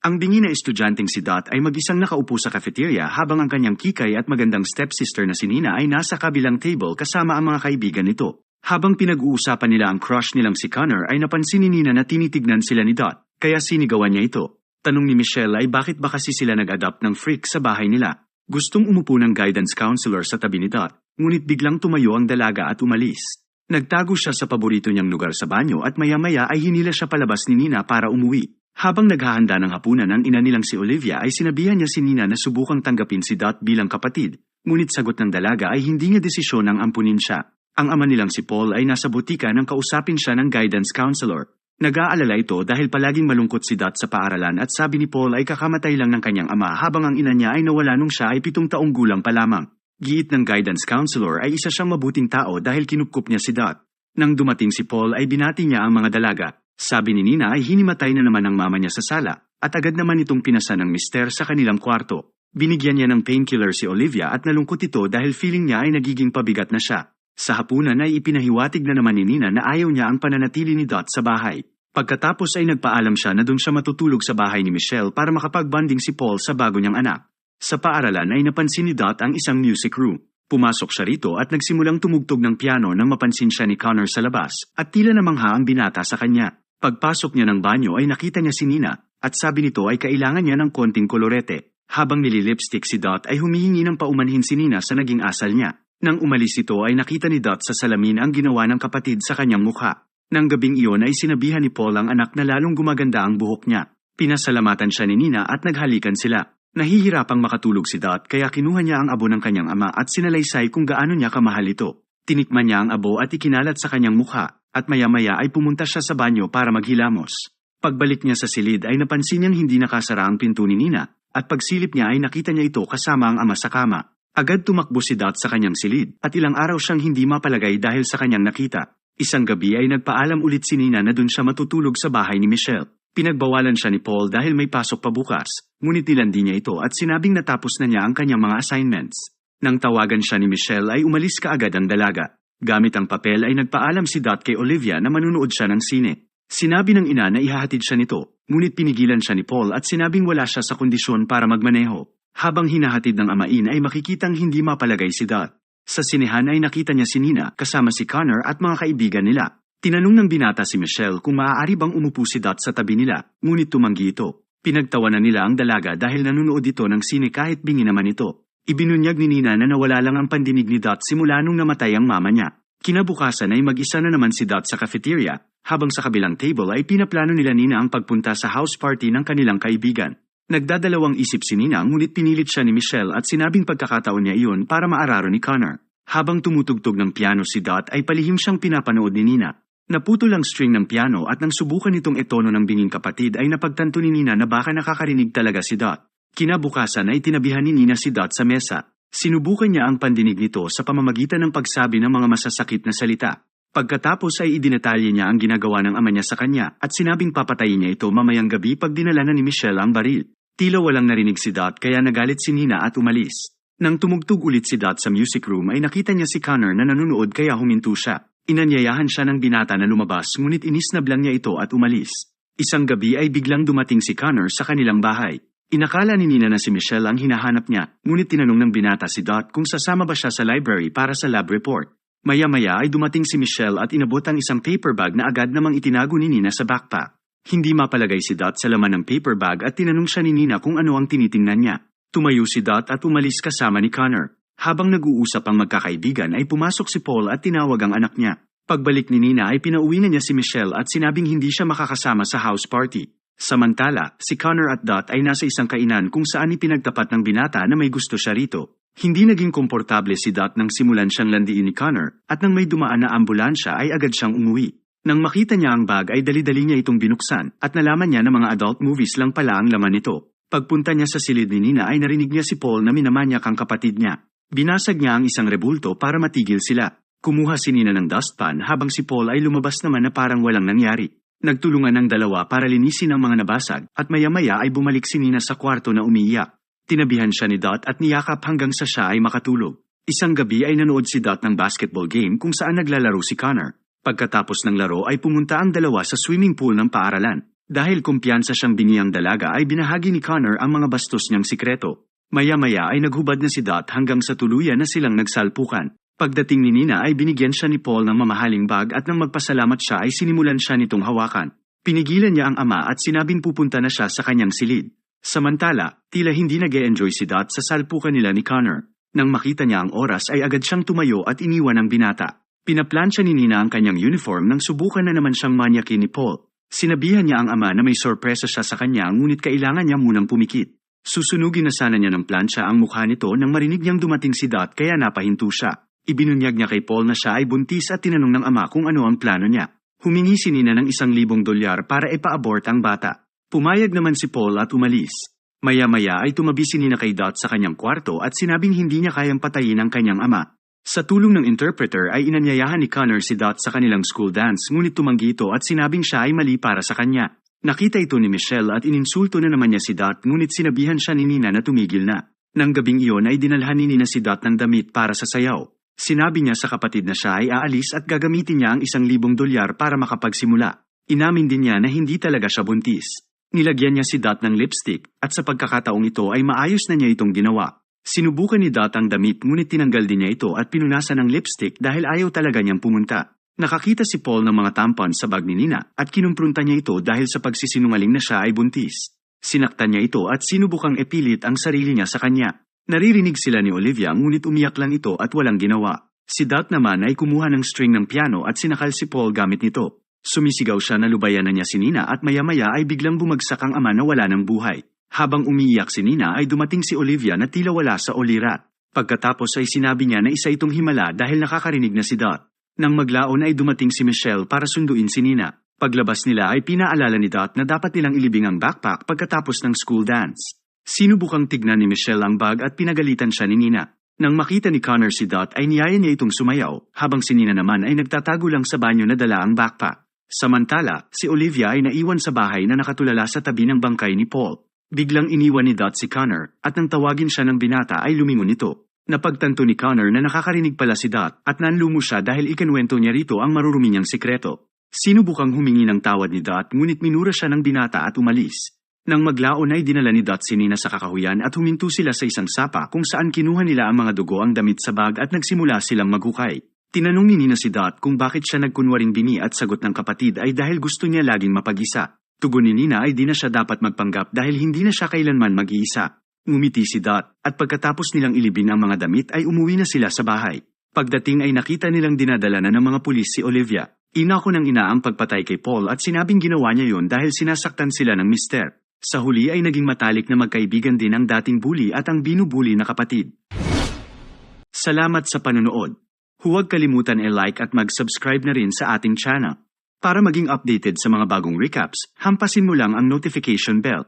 Ang bingi na estudyanteng si Dot ay mag-isang nakaupo sa cafeteria habang ang kanyang kikay at magandang stepsister na si Nina ay nasa kabilang table kasama ang mga kaibigan nito. Habang pinag-uusapan nila ang crush nilang si Connor ay napansin ni Nina na tinitignan sila ni Dot, kaya sinigawan niya ito. Tanong ni Michelle ay bakit ba kasi sila nag-adopt ng freak sa bahay nila. Gustong umupo ng guidance counselor sa tabi ni Dot, ngunit biglang tumayo ang dalaga at umalis. Nagtago siya sa paborito niyang lugar sa banyo at maya-maya ay hinila siya palabas ni Nina para umuwi. Habang naghahanda ng hapunan ang ina nilang si Olivia ay sinabihan niya si Nina na subukang tanggapin si Dot bilang kapatid, ngunit sagot ng dalaga ay hindi niya desisyon ang ampunin siya. Ang ama nilang si Paul ay nasa butika nang kausapin siya ng guidance counselor. Nag-aalala ito dahil palaging malungkot si Dot sa paaralan at sabi ni Paul ay kakamatay lang ng kanyang ama habang ang ina niya ay nawala nung siya ay pitong taong gulang pa lamang. Giit ng guidance counselor ay isa siyang mabuting tao dahil kinupkup niya si Dot. Nang dumating si Paul ay binati niya ang mga dalaga. Sabi ni Nina ay hinimatay na naman ang mama niya sa sala at agad naman itong pinasa ng mister sa kanilang kwarto. Binigyan niya ng painkiller si Olivia at nalungkot ito dahil feeling niya ay nagiging pabigat na siya. Sa hapunan ay ipinahiwatig na naman ni Nina na ayaw niya ang pananatili ni Dot sa bahay. Pagkatapos ay nagpaalam siya na doon siya matutulog sa bahay ni Michelle para makapagbanding si Paul sa bago niyang anak. Sa paaralan ay napansin ni Dot ang isang music room. Pumasok siya rito at nagsimulang tumugtog ng piano nang mapansin siya ni Connor sa labas at tila namangha ang binata sa kanya. Pagpasok niya ng banyo ay nakita niya si Nina at sabi nito ay kailangan niya ng konting kolorete. Habang nililipstick si Dot ay humihingi ng paumanhin si Nina sa naging asal niya. Nang umalis ito ay nakita ni Dot sa salamin ang ginawa ng kapatid sa kanyang mukha. Nang gabing iyon ay sinabihan ni Paul ang anak na lalong gumaganda ang buhok niya. Pinasalamatan siya ni Nina at naghalikan sila. Nahihirapang makatulog si Dot kaya kinuha niya ang abo ng kanyang ama at sinalaysay kung gaano niya kamahal ito. Tinikman niya ang abo at ikinalat sa kanyang mukha at maya-maya ay pumunta siya sa banyo para maghilamos. Pagbalik niya sa silid ay napansin niyang hindi nakasara ang pinto ni Nina at pagsilip niya ay nakita niya ito kasama ang ama sa kama. Agad tumakbo si Dot sa kanyang silid at ilang araw siyang hindi mapalagay dahil sa kanyang nakita. Isang gabi ay nagpaalam ulit si Nina na dun siya matutulog sa bahay ni Michelle. Pinagbawalan siya ni Paul dahil may pasok pa bukas, ngunit nilandi niya ito at sinabing natapos na niya ang kanyang mga assignments. Nang tawagan siya ni Michelle ay umalis kaagad ang dalaga. Gamit ang papel ay nagpaalam si Dot kay Olivia na manunood siya ng sine. Sinabi ng ina na ihahatid siya nito, ngunit pinigilan siya ni Paul at sinabing wala siya sa kondisyon para magmaneho. Habang hinahatid ng amain ay makikitang hindi mapalagay si Dot. Sa sinehan ay nakita niya si Nina kasama si Connor at mga kaibigan nila. Tinanong ng binata si Michelle kung maaari bang umupo si Dot sa tabi nila, ngunit tumanggi ito. Pinagtawanan nila ang dalaga dahil nanunood ito ng sine kahit bingi naman ito. Ibinunyag ni Nina na nawala lang ang pandinig ni Dot simula nung namatay ang mama niya. Kinabukasan ay mag-isa na naman si Dot sa cafeteria, habang sa kabilang table ay pinaplano nila Nina ang pagpunta sa house party ng kanilang kaibigan. Nagdadalawang isip si Nina ngunit pinilit siya ni Michelle at sinabing pagkakataon niya iyon para maararo ni Connor. Habang tumutugtog ng piano si Dot ay palihim siyang pinapanood ni Nina. Naputol ang string ng piano at nang subukan itong etono ng binging kapatid ay napagtanto ni Nina na baka nakakarinig talaga si Dot. Kinabukasan ay tinabihan ni Nina si Dot sa mesa. Sinubukan niya ang pandinig nito sa pamamagitan ng pagsabi ng mga masasakit na salita. Pagkatapos ay idinatalye niya ang ginagawa ng ama niya sa kanya at sinabing papatayin niya ito mamayang gabi pag dinala na ni Michelle ang baril. Tila walang narinig si Dot kaya nagalit si Nina at umalis. Nang tumugtog ulit si Dot sa music room ay nakita niya si Connor na nanonood kaya huminto siya. Inanyayahan siya ng binata na lumabas ngunit inisnablang niya ito at umalis. Isang gabi ay biglang dumating si Connor sa kanilang bahay. Inakala ni Nina na si Michelle ang hinahanap niya, ngunit tinanong ng binata si Dot kung sasama ba siya sa library para sa lab report. Maya-maya ay dumating si Michelle at inabot ang isang paper bag na agad namang itinago ni Nina sa backpack. Hindi mapalagay si Dot sa laman ng paper bag at tinanong siya ni Nina kung ano ang tinitingnan niya. Tumayo si Dot at umalis kasama ni Connor. Habang nag-uusap ang magkakaibigan ay pumasok si Paul at tinawag ang anak niya. Pagbalik ni Nina ay pinauwi na niya si Michelle at sinabing hindi siya makakasama sa house party. Samantala, si Connor at Dot ay nasa isang kainan kung saan ipinagtapat ng binata na may gusto siya rito. Hindi naging komportable si Dot nang simulan siyang landiin ni Connor at nang may dumaan na ambulansya ay agad siyang umuwi. Nang makita niya ang bag ay dali-dali niya itong binuksan at nalaman niya na mga adult movies lang pala ang laman nito. Pagpunta niya sa silid ni Nina ay narinig niya si Paul na minamanyak ang kapatid niya. Binasag niya ang isang rebulto para matigil sila. Kumuha si Nina ng dustpan habang si Paul ay lumabas naman na parang walang nangyari. Nagtulungan ng dalawa para linisin ang mga nabasag at maya-maya ay bumalik si Nina sa kwarto na umiiyak. Tinabihan siya ni Dot at niyakap hanggang sa siya ay makatulog. Isang gabi ay nanood si Dot ng basketball game kung saan naglalaro si Connor. Pagkatapos ng laro ay pumunta ang dalawa sa swimming pool ng paaralan. Dahil kumpiyansa siyang biniyang dalaga ay binahagi ni Connor ang mga bastos niyang sikreto. Maya-maya ay naghubad na si Dot hanggang sa tuluyan na silang nagsalpukan. Pagdating ni Nina ay binigyan siya ni Paul ng mamahaling bag at nang magpasalamat siya ay sinimulan siya nitong hawakan. Pinigilan niya ang ama at sinabing pupunta na siya sa kanyang silid. Samantala, tila hindi nag enjoy si Dot sa salpukan nila ni Connor. Nang makita niya ang oras ay agad siyang tumayo at iniwan ang binata. Pinaplansya ni Nina ang kanyang uniform nang subukan na naman siyang manyakin ni Paul. Sinabihan niya ang ama na may sorpresa siya sa kanya ngunit kailangan niya munang pumikit. Susunugin na sana niya ng plansya ang mukha nito nang marinig niyang dumating si Dot kaya napahinto siya. Ibinunyag niya kay Paul na siya ay buntis at tinanong ng ama kung ano ang plano niya. Humingi si Nina ng isang libong dolyar para ipa-abort ang bata. Pumayag naman si Paul at umalis. Maya-maya ay tumabi si Nina kay Dot sa kanyang kwarto at sinabing hindi niya kayang patayin ang kanyang ama. Sa tulong ng interpreter ay inanyayahan ni Connor si Dot sa kanilang school dance ngunit tumanggi ito at sinabing siya ay mali para sa kanya. Nakita ito ni Michelle at ininsulto na naman niya si Dot ngunit sinabihan siya ni Nina na tumigil na. Nang gabing iyon ay dinalhan ni Nina si Dot ng damit para sa sayaw. Sinabi niya sa kapatid na siya ay aalis at gagamitin niya ang isang libong dolyar para makapagsimula. Inamin din niya na hindi talaga siya buntis. Nilagyan niya si Dot ng lipstick at sa pagkakataong ito ay maayos na niya itong ginawa. Sinubukan ni Dot ang damit ngunit tinanggal din niya ito at pinunasan ng lipstick dahil ayaw talaga niyang pumunta. Nakakita si Paul ng mga tampon sa bag ni Nina at kinumprunta niya ito dahil sa pagsisinungaling na siya ay buntis. Sinaktan niya ito at sinubukang epilit ang sarili niya sa kanya. Naririnig sila ni Olivia ngunit umiyak lang ito at walang ginawa. Si Dot naman ay kumuha ng string ng piano at sinakal si Paul gamit nito. Sumisigaw siya na lubayan na niya si Nina at maya-maya ay biglang bumagsak ang ama na wala ng buhay. Habang umiiyak si Nina ay dumating si Olivia na tila wala sa olirat. Pagkatapos ay sinabi niya na isa itong himala dahil nakakarinig na si Dot. Nang maglaon ay dumating si Michelle para sunduin si Nina. Paglabas nila ay pinaalala ni Dot na dapat nilang ilibing ang backpack pagkatapos ng school dance. Sinubukang tignan ni Michelle ang bag at pinagalitan siya ni Nina. Nang makita ni Connor si Dot ay niyaya niya itong sumayaw, habang si Nina naman ay nagtatago lang sa banyo na dala ang backpack. Samantala, si Olivia ay naiwan sa bahay na nakatulala sa tabi ng bangkay ni Paul. Biglang iniwan ni Dot si Connor at nang tawagin siya ng binata ay lumingon ito. Napagtanto ni Connor na nakakarinig pala si Dot at nanlumo siya dahil ikinwento niya rito ang marurumi niyang sikreto. Sinubukang humingi ng tawad ni Dot ngunit minura siya ng binata at umalis. Nang maglaon ay dinala ni Dot si Nina sa kakahuyan at huminto sila sa isang sapa kung saan kinuha nila ang mga dugo ang damit sa bag at nagsimula silang maghukay. Tinanong ni Nina si Dot kung bakit siya nagkunwaring bini at sagot ng kapatid ay dahil gusto niya laging mapag-isa. Tugon ni Nina ay di na siya dapat magpanggap dahil hindi na siya kailanman mag-iisa. Ngumiti si Dot at pagkatapos nilang ilibing ang mga damit ay umuwi na sila sa bahay. Pagdating ay nakita nilang dinadala na ng mga pulis si Olivia. Ina ko ng ina ang pagpatay kay Paul at sinabing ginawa niya yon dahil sinasaktan sila ng mister. Sa huli ay naging matalik na magkaibigan din ang dating bully at ang binubuli na kapatid. Salamat sa panonood. Huwag kalimutan i-like at mag-subscribe na rin sa ating channel. Para maging updated sa mga bagong recaps, hampasin mo lang ang notification bell.